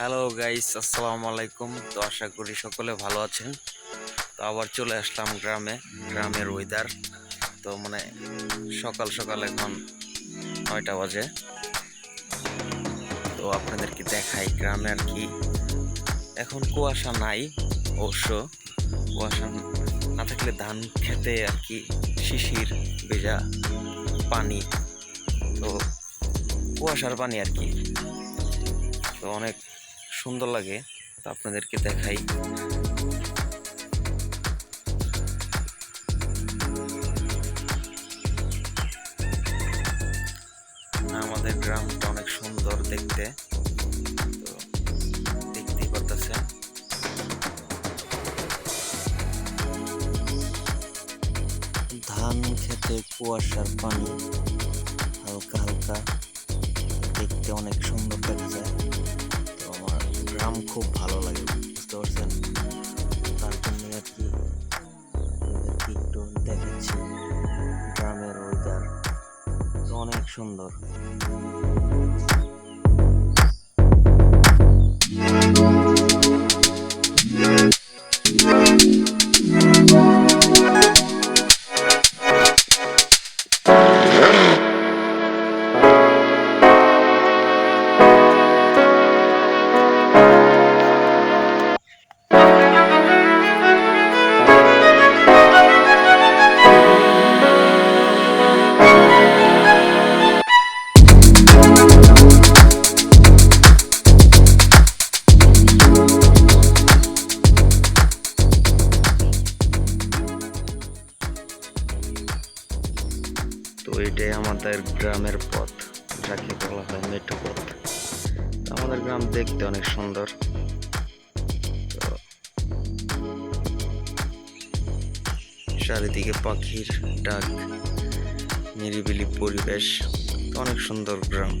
Hello guys আসসালামু আলাইকুম তো আশা করি সকলে ভালো আছেন। তো আবার চলে আসলাম গ্রামে, গ্রামের ওয়েদার তো মানে সকাল সকাল এখন নয়টা বাজে। তো আপনাদেরকে দেখাই গ্রামে আর কি। এখন কুয়াশা নাই, অবশ্য। কুয়াশা না থাকলে ধান খেতে আর কি শিশির, ভেজা পানি। তো কুয়াশার পানি আর কি। তো অনেক সুন্দর লাগে, তো আপনাদেরকে দেখাই। আমাদের গ্রামটা অনেক সুন্দর দেখতে ধান খেতে কুয়াশার পানি, হালকা হালকা, দেখতে অনেক সুন্দর দেখা যায় আমার খুব ভালো লাগে, বুঝতে পারছেন? তার জন্য আর কি একটু দেখাচ্ছি গ্রামের ওয়েদার অনেক সুন্দর। তো এটাই আমাদের গ্রামের পথ, যাকে বলা হয় মেঠো পথ। আমাদের গ্রাম দেখতে অনেক সুন্দর। চারিদিকে পাখির ডাক, নিরিবিলি পরিবেশ অনেক সুন্দর গ্রাম।